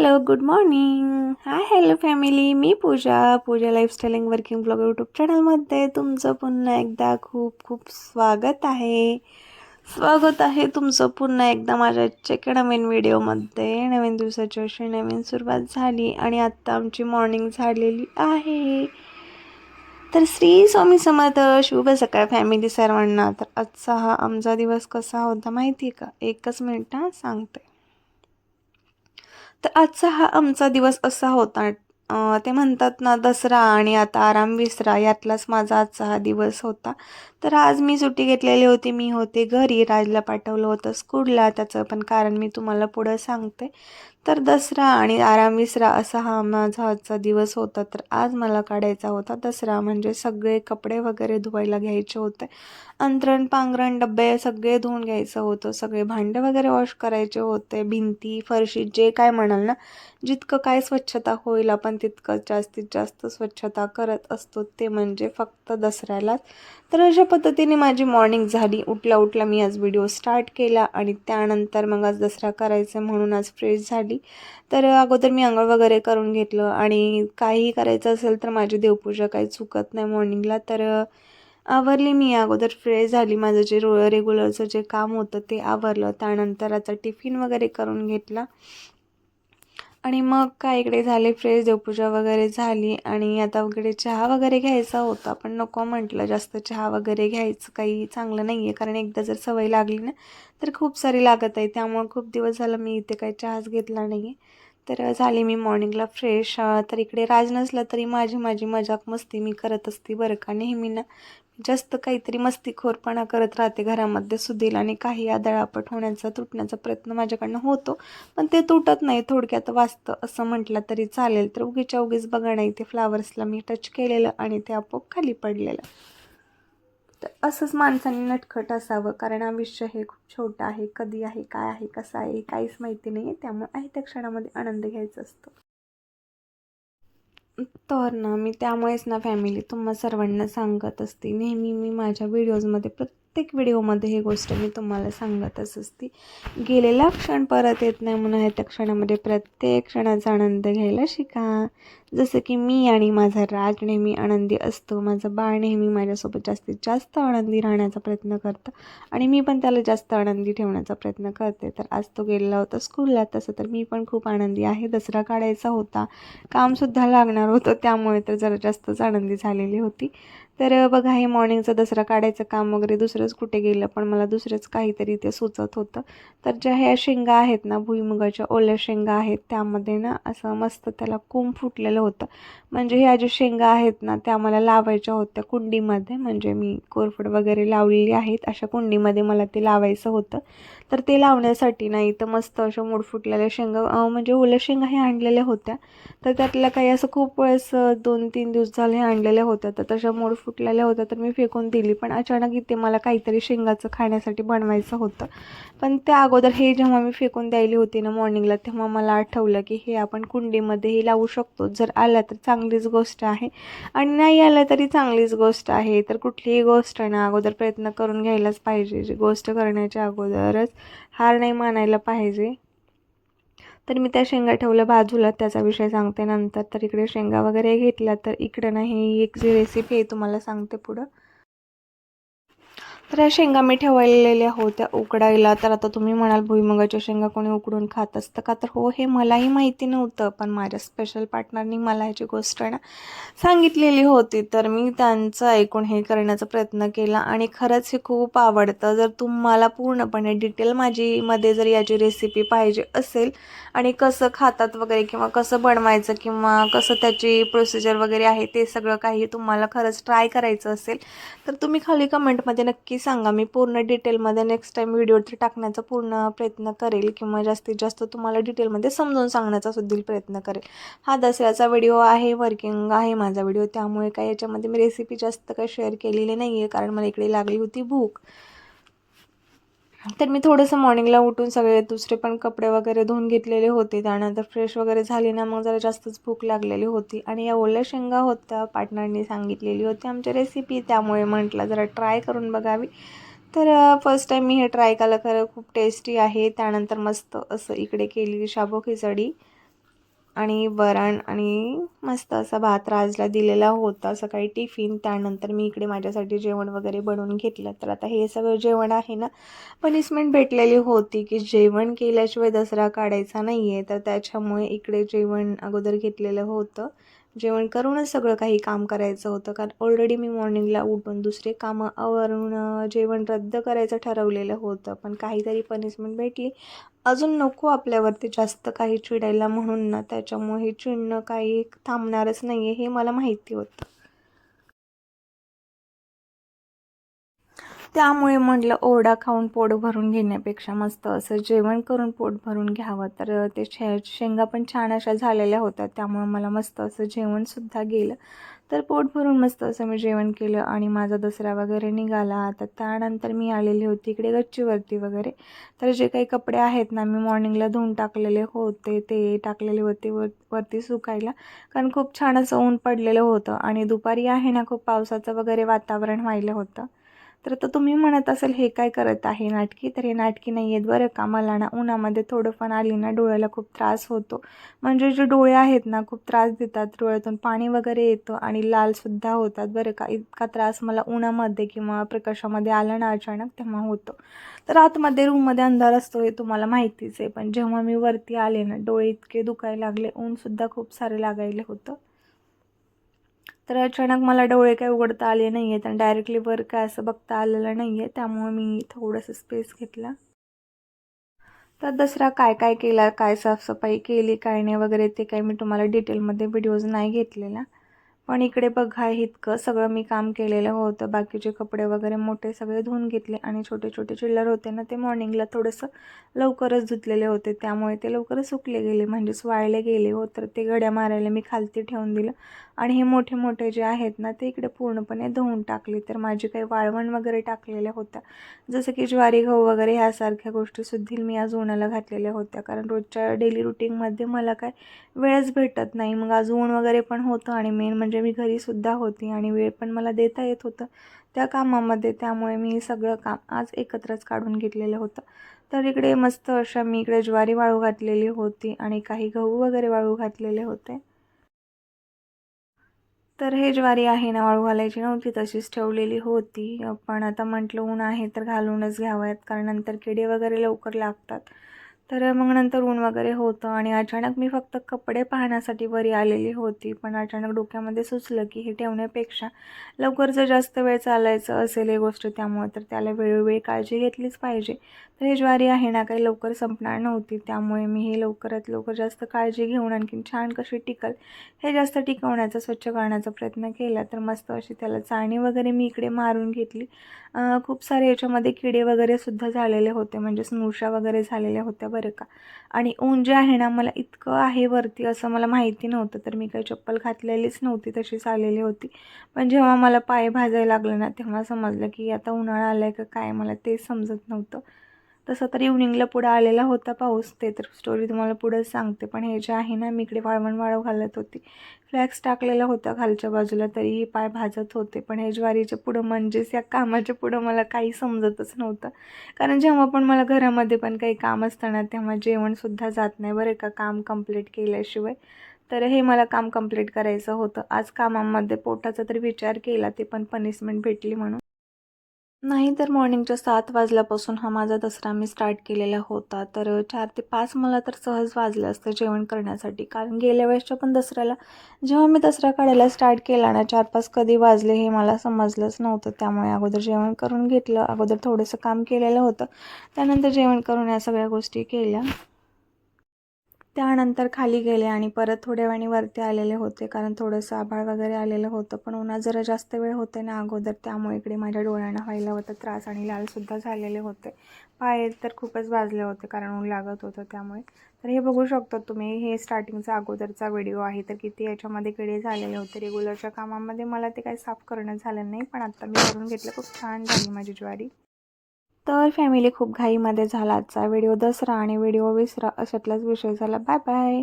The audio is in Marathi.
Hello good morning hi hello family मी Pooja. Pooja lifestyling working blog YouTube चॅनलमध्ये तुमचं पुन्हा एकदा खूप खूप स्वागत आहे. स्वागत आहे तुमचं पुन्हा एकदा माझ्या आजच्या नवीन व्हिडिओमध्ये नवीन दिवसाची अशी नवीन सुरुवात झाली आणि आत्ता आमची मॉर्निंग झालेली आहे. तर श्री स्वामी समर्थ शुभ सकाळ फॅमिली सर्वांना. तर आजचा हा आमचा दिवस कसा होता माहिती आहे का? एकच मिनिट सांगते. तर आजचा हा आमचा दिवस असा होता. ते म्हणतात ना दसरा आणि आता आराम विसरा यातलाच माझा आजचा हा दिवस होता. तर आज मी सुट्टी घेतलेली होती मी होते घरी राजला पाठवलं होतं स्कूलला त्याचं पण कारण मी तुम्हाला पुढं सांगते. तर दसरा आणि आराम विसरा असा हा माझा आजचा दिवस होता. तर आज मला काढायचा होता दसरा म्हणजे सगळे कपडे वगैरे धुवायला घ्यायचे होते. अंतरण पांघरण डबे सगळे धुवून घ्यायचं होतं. सगळे भांडे वगैरे वॉश करायचे होते भिंती फरशी जे काय म्हणाल ना जितकं काय स्वच्छता होईल आपण तितकं जास्तीत जास्त स्वच्छता करत असतो ते म्हणजे फक्त दसऱ्यालाच. तर अशा पद्धतीने माझी मॉर्निंग झाली. उठल्या उठल्या मी आज व्हिडिओ स्टार्ट केला आणि त्यानंतर मग आज दसरा करायचं म्हणून आज फ्रेश झाली. तर अगोदर मी आंघोळ वगैरे करून घेतलं आणि काही करायचं असेल तर माझी देवपूजा काही चुकत नाही मॉर्निंगला तर आवरली मी. अगोदर फ्रेश झाली. माझं जे रो रेग्युलरचं जे काम होतं ते आवरलं. त्यानंतर आता टिफिन वगैरे करून घेतला. आणि मग काय इकडे झाले फ्रेश देवपूजा वगैरे झाली आणि आता वगैरे चहा वगैरे घ्यायचा होता. पण नको म्हटलं जास्त चहा वगैरे घ्यायचं काही चांगलं नाही आहे कारण एकदा जर सवय लागली ना तर खूप सारी लागत आहे. त्यामुळं खूप दिवस झालं मी इथे काही चहाच घेतला नाही आहे तर झाली मी मॉर्निंगला फ्रेश. तर इकडे राज नसला तरी माझी माझी मजाक मस्ती मी करत असते बरं का नेहमी ना. जास्त काहीतरी मस्तीखोरपणा करत राहते घरामध्ये सुधील आणि काही आदळापट होण्याचा तुटण्याचा प्रयत्न माझ्याकडनं होतो. पण ते तुटत नाही थोडक्यात वाचतं. असं म्हटलं तरी चालेल. तर उगीच्या उगीच बघा नाही ते फ्लावर्सला मी टच केलेलं आणि ते आपोआप खाली पडलेलं. तर असंच माणसाने नटखट असावं. कारण आयुष्य हे खूप छोटं आहे. कधी आहे काय आहे कसं आहे काहीच माहिती नाही आहे त्यामुळे आहे त्या क्षणामध्ये आनंद घ्यायचा असतो. तर ना मी त्यामुळेच ना फॅमिली तुम्हा सर्वांना सांगत असते. नेहमी मी माझ्या व्हिडिओजमध्ये प्रत्येक प्रत्येक व्हिडिओमध्ये ही गोष्ट मी तुम्हाला सांगतच असते. गेलेला क्षण परत येत नाही म्हणून त्या क्षणामध्ये प्रत्येक क्षणाचा आनंद घ्यायला शिका. जसं की मी आणि माझा राज नेहमी आनंदी असतो. माझं बाळ नेहमी माझ्यासोबत जास्तीत जास्त आनंदी राहण्याचा प्रयत्न करतं आणि मी पण त्याला जास्त आनंदी ठेवण्याचा प्रयत्न करते. तर आज तो गेलेला होता स्कूलला. तसं तर मी पण खूप आनंदी आहे. दसरा काढायचा होता. कामसुद्धा लागणार होतं. त्यामुळे तर जरा जास्तच आनंदी झालेली होती. तर बघा हे मॉर्निंगचं दसरा काढायचं काम वगैरे दुसरंच कुठे गेलं पण मला दुसरंच काहीतरी ते सुचत होतं. तर ज्या ह्या शेंगा आहेत ना भुईमुगाच्या ओल्या शेंगा आहेत त्यामध्ये ना असं मस्त त्याला कोंब फुटलेलं होतं. म्हणजे ह्या ज्या शेंगा आहेत ना त्या मला लावायच्या होत्या कुंडीमध्ये. म्हणजे मी कोरफड वगैरे लावलेली आहेत अशा कुंडीमध्ये मला ते लावायचं होतं. तर ते लावण्यासाठी नाही तर मस्त अशा मूड फुटलेल्या शेंगा म्हणजे ओल्या शेंगा हे आणलेल्या होत्या. तर त्यातल्या काही असं खूप वेळेस दोन तीन दिवस झाले आणलेल्या होत्या. तर तशा मूड फुटलेल्या होत्या तर मी फेकून दिली. पण अचानक इथे मला काहीतरी शेंगाचं खाण्यासाठी बनवायचं होतं. पण त्या अगोदर हे जेव्हा मी फेकून द्यायली होती ना मॉर्निंगला तेव्हा मला आठवलं की हे आपण कुंडीमध्येही लावू शकतो. जर आलं तर चांगलीच गोष्ट आहे आणि नाही आलं तरी चांगलीच गोष्ट आहे. तर कुठलीही गोष्ट ना अगोदर प्रयत्न करून घ्यायलाच पाहिजे. जी गोष्ट करण्याच्या अगोदरच हार नाही मानायला पाहिजे. तर मी त्या शेंगा ठेवल्या बाजूला त्याचा विषय सांगते नंतर. तर इकडे शेंगा वगैरे घेतल्या तर इकडं नाही एक जी रेसिपी आहे तुम्हाला सांगते पुढं. तर या शेंगा मी ठेवलेल्या होत्या उकडायला. तर आता तुम्ही म्हणाल भुईमुगाच्या शेंगा कोणी उकडून खात असतं का? तर हो हे मलाही माहिती नव्हतं पण माझ्या स्पेशल पार्टनरनी मला ह्याची गोष्ट ना सांगितलेली होती. तर मी त्यांचं ऐकून हे करण्याचा प्रयत्न केला आणि खरंच हे खूप आवडतं. जर तुम्हाला पूर्णपणे डिटेल माझीमध्ये जर याची रेसिपी पाहिजे असेल आणि कसं खातात वगैरे किंवा कसं बनवायचं किंवा कसं त्याची प्रोसिजर वगैरे आहे ते सगळं काही तुम्हाला खरंच ट्राय करायचं असेल तर तुम्ही खाली कमेंटमध्ये नक्की सांगा मी पूर्ण डिटेलमध्ये नेक्स्ट टाईम व्हिडिओ टाकण्याचा पूर्ण प्रयत्न करेल किंवा जास्तीत जास्त तुम्हाला डिटेलमध्ये समजून सांगण्याचा सुद्धा प्रयत्न करेल. हा दसऱ्याचा व्हिडिओ आहे वर्किंग आहे माझा व्हिडिओ त्यामुळे काय याच्यामध्ये मी रेसिपी जास्त काही शेअर केलेली नाही आहे कारण मला इकडे लागली होती भूक. तर मी थोडंसं मॉर्निंगला उठून सगळे दुसरे पण कपडे वगैरे धुवून घेतलेले होते. त्यानंतर फ्रेश वगैरे झाली ना मग जरा जास्तच भूक लागलेली होती. आणि या ओल्या शेंगा होत्या पार्टनरनी सांगितलेली होती आमची रेसिपी त्यामुळे म्हटलं जरा ट्राय करून बघावी. तर फर्स्ट टाईम मी हे ट्राय केलं. खरं खूप टेस्टी आहे. त्यानंतर मस्त असं इकडे केलेली शाबू खिचडी. आणि वरण आणि मस्त असा भात राजला दिलेला होता. सकाळी टिफिन त्यानंतर मी इकडे माझ्यासाठी जेवण वगैरे बनवून घेतलं. तर आता हे सगळं जेवण आहे ना पनिशमेंट भेटलेली होती की जेवण केल्याशिवाय दसरा काढायचा नाही आहे तर त्याच्यामुळे इकडे जेवण अगोदर घेतलेलं होतं. जेवण करूनच सगळं काही काम करायचं होतं. कारण ऑलरेडी मी मॉर्निंगला उठून दुसरे कामं आवरून जेवण रद्द करायचं ठरवलेलं होतं. पण काहीतरी पनिशमेंट भेटली. अजून नको आपल्यावरती जास्त काही चिडायला म्हणून ना. त्याच्यामुळे हे चिडणं काही थांबणारच नाही आहे हे मला माहिती होतं. त्यामुळे म्हटलं ओरडा खाऊन पोट भरून घेण्यापेक्षा मस्त असं जेवण करून पोट भरून घ्यावं. तर ते शे शेंगा पण छान अशा झालेल्या होत्या त्यामुळे मला मस्त असं जेवणसुद्धा गेलं. तर पोट भरून मस्त असं मी जेवण केलं आणि माझा दसरा वगैरे निघाला. आता त्यानंतर मी आलेली होती इकडे गच्चीवरती वगैरे. तर जे काही कपडे आहेत ना मी मॉर्निंगला धुवून टाकलेले होते ते टाकलेले होते वर वरती सुकायला. कारण खूप छान असं ऊन पडलेलं होतं आणि दुपारी आहे ना खूप पावसाचं वगैरे वातावरण व्हायलं होतं. तर आता तुम्ही म्हणत असेल हे काय करत आहे नाटकी? तर हे नाटकी नाही आहेत बरं का? मला ना उन्हामध्ये थोडंफार आली ना डोळ्याला खूप त्रास होतो. म्हणजे जे डोळे आहेत ना खूप त्रास देतात. डोळ्यातून पाणी वगैरे येतं आणि लालसुद्धा होतात बरं का? इतका त्रास मला उन्हामध्ये किंवा प्रकाशामध्ये आला ना अचानक तेव्हा होतो. तर आतमध्ये रूममध्ये अंधार असतो हे तुम्हाला माहितीच आहे. पण जेव्हा मी वरती आले ना डोळे इतके दुखायला लागले ऊनसुद्धा खूप सारे लागायले होतं. तर अचानक मला डोळे काही उघडता आले नाही आहेत आणि डायरेक्टली वर काय असं बघता आलेलं नाही आहे त्यामुळे मी थोडंसं स्पेस घेतला. तर दसरा काय काय केला काय साफसफाई केली काय नाही वगैरे ते काय मी तुम्हाला डिटेलमध्ये व्हिडिओज नाही घेतलेला. पण इकडे बघा इतकं सगळं मी काम केलेलं होतं. बाकीचे कपडे वगैरे मोठे सगळे धुवून घेतले आणि छोटे छोटे चिल्लर होते ना ते मॉर्निंगला थोडंसं लवकरच धुतलेले होते. त्यामुळे ते लवकरच सुकले गेले. म्हणजेच वाळले गेले हो. तर ते गड्या मारायला मी खालती ठेवून दिलं. आणि हे मोठे मोठे जे आहेत ना ते इकडे पूर्णपणे धुवून टाकले. तर माझी काही वाळवण वगैरे टाकलेल्या होत्या. जसं की ज्वारी गहू वगैरे ह्यासारख्या गोष्टीसुद्धा मी आज उन्हाला घातलेल्या होत्या. कारण रोजच्या डेली रुटीनमध्ये मला काय वेळच भेटत नाही. मग आज ऊन वगैरे पण होतं आणि मेन म्हणजे मी घरीसुद्धा होती आणि वेळ पण मला देता येत होतं. त्या कामामध्ये त्यामुळे मी सगळं काम आज एकत्रच काढून घेतलेलं होतं. तर इकडे मस्त अशा मी इकडे ज्वारी वाळू घातलेली होती आणि काही गहू वगैरे वाळू घातलेले होते. तर हे ज्वारी आहे ना वाळू घालायची नव्हती तशीच ठेवलेली होती. पण आता म्हटलं ऊन आहे तर घालूनच घ्यावयात कारण नंतर किडे वगैरे लवकर लागतात. तर मग नंतर ऊन वगैरे होतं आणि अचानक मी फक्त कपडे पाहण्यासाठी वरी आलेली होती. पण अचानक डोक्यामध्ये सुचलं की हे ठेवण्यापेक्षा लवकर जर जास्त वेळ चालायचं असेल हे गोष्ट त्यामुळे तर त्याला वेळोवेळी काळजी घेतलीच पाहिजे. तर हे ज्वारी आहे ना काही लवकर संपणार नव्हती. त्यामुळे मी हे लवकरात लवकर जास्त काळजी घेऊन आणखीन छान कशी टिकल हे जास्त टिकवण्याचा स्वच्छ करण्याचा प्रयत्न केला. तर मस्त अशी त्याला चाळणी वगैरे मी इकडे मारून घेतली. खूप सारे याच्यामध्ये किडे वगैरे सुद्धा झालेले होते. म्हणजे स्नुषा वगैरे झालेल्या होत्या. बरं का? आणि ऊन जे आहे ना मला इतकं आहे वरती असं मला माहिती नव्हतं तर मी काही चप्पल घातलेलीच नव्हती तशीच आलेली होती. पण जेव्हा मला पाय भाजायला लागलं ना तेव्हा समजलं की आता उन्हाळा आला आहे का काय मला तेच समजत नव्हतं. तसं तर इव्हनिंगला पुढं आलेला होता पाऊस ते तर स्टोरी तुम्हाला पुढंच सांगते. पण हे जे आहे ना मी इकडे वाळवण वाळव घालत होती. फ्लॅक्स टाकलेला होता खालच्या बाजूला तरीही पाय भाजत होते. पण हे ज्वारीच्या पुढं म्हणजेच या कामाच्या पुढं मला काही समजतच नव्हतं. कारण जेव्हा पण मला घरामध्ये पण काही काम असतं ना तेव्हा जेवणसुद्धा जात नाही बरं का काम कंप्लीट केल्याशिवाय. तर हे मला काम कंप्लीट करायचं होतं. आज कामामध्ये पोटाचा तर विचार केला ते पण पनिशमेंट भेटली म्हणून. नाही तर मॉर्निंगच्या सात वाजल्यापासून हा माझा दसरा मी स्टार्ट केलेला होता. तर चार ते पाच मला तर सहज वाजलं असतं जेवण करण्यासाठी. कारण गेल्या वेळेसच्या पण दसऱ्याला जेव्हा मी दसरा काढायला स्टार्ट केला ना चार पाच कधी वाजले हे मला समजलंच नव्हतं. त्यामुळे अगोदर जेवण करून घेतलं. अगोदर थोडंसं काम केलेलं होतं. त्यानंतर जेवण करून या सगळ्या गोष्टी केल्या. त्यानंतर खाली गेले आणि परत थोड्या वेळाने वरती आलेले होते कारण थोडंसं आभाळ वगैरे आलेलं होतं. पण उन्हा जरा जास्त वेळ होते ना अगोदर त्यामुळे इकडे माझ्या डोळ्यांना व्हायला होतं त्रास आणि लालसुद्धा झालेले होते. पाय तर खूपच भाजले होते कारण ऊन लागत होतं त्यामुळे. तर हे बघू शकतो तुम्ही हे स्टार्टिंगचा अगोदरचा व्हिडिओ आहे. तर किती याच्यामध्ये किडे झालेले होते रेग्युलरच्या कामामध्ये मला ते काही साफ करणं झालं नाही पण आत्ता मी करून घेतलं खूप छान झाली माझी ज्वारी. तर फॅमिली खूप घाईमध्ये झाला आजचा. व्हिडिओ दसरा आणि व्हिडिओ विसरा अशातलाच विषय झाला. Bye bye